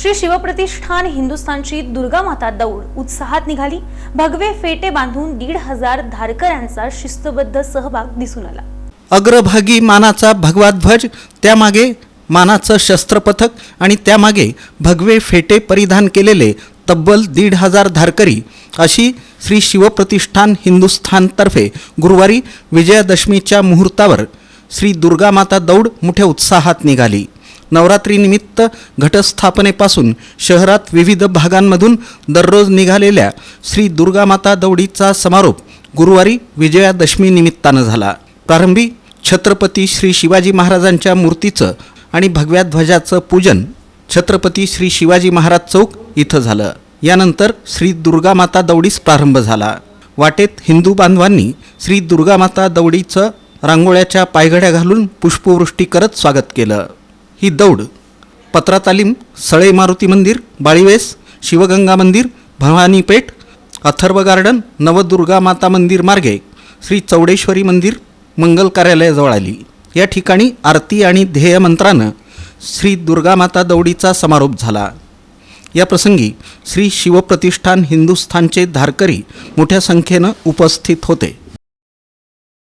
श्री शिवप्रतिष्ठान हिंदुस्थानची दुर्गा माता दौड उत्साहात निघाली. भगवे फेटे बांधून दीड हजार धारकऱ्यांचा शिस्तबद्ध सहभाग दिसून आला. अग्रभागी मानाचा भगवा ध्वज त्यामागे मानाचं शस्त्रपथक आणि त्यामागे भगवे फेटे परिधान केलेले तब्बल दीड हजार धारकरी अशी श्री शिवप्रतिष्ठान हिंदुस्थानतर्फे गुरुवारी विजयादशमीच्या मुहूर्तावर श्री दुर्गामाता दौड मोठ्या उत्साहात निघाली. नवरात्रीनिमित्त घटस्थापनेपासून शहरात विविध भागांमधून दररोज निघालेल्या श्री दुर्गामाता दौडीचा समारोप गुरुवारी विजयादशमी निमित्तानं झाला. प्रारंभी छत्रपती श्री शिवाजी महाराजांच्या मूर्तीचं आणि भगव्या ध्वजाचं पूजन छत्रपती श्री शिवाजी महाराज चौक इथं झालं. यानंतर श्री दुर्गामाता दौडीस प्रारंभ झाला. वाटेत हिंदू बांधवांनी श्री दुर्गामाता दौडीचं रांगोळ्याच्या पायघड्या घालून पुष्पवृष्टी करत स्वागत केलं. ही दौड पत्रा तालीम सळे मारुती मंदिर बाळीवेस शिवगंगा मंदिर भवानीपेठ अथर्व गार्डन नवदुर्गा माता मंदिर मार्गे श्री चौडेश्वरी मंदिर मंगल कार्यालयाजवळ आली. या ठिकाणी आरती आणि ध्येयमंत्रानं श्री दुर्गामाता दौडीचा समारोप झाला. या प्रसंगी श्री शिवप्रतिष्ठान हिंदुस्थानचे धारकरी मोठ्या संख्येनं उपस्थित होते.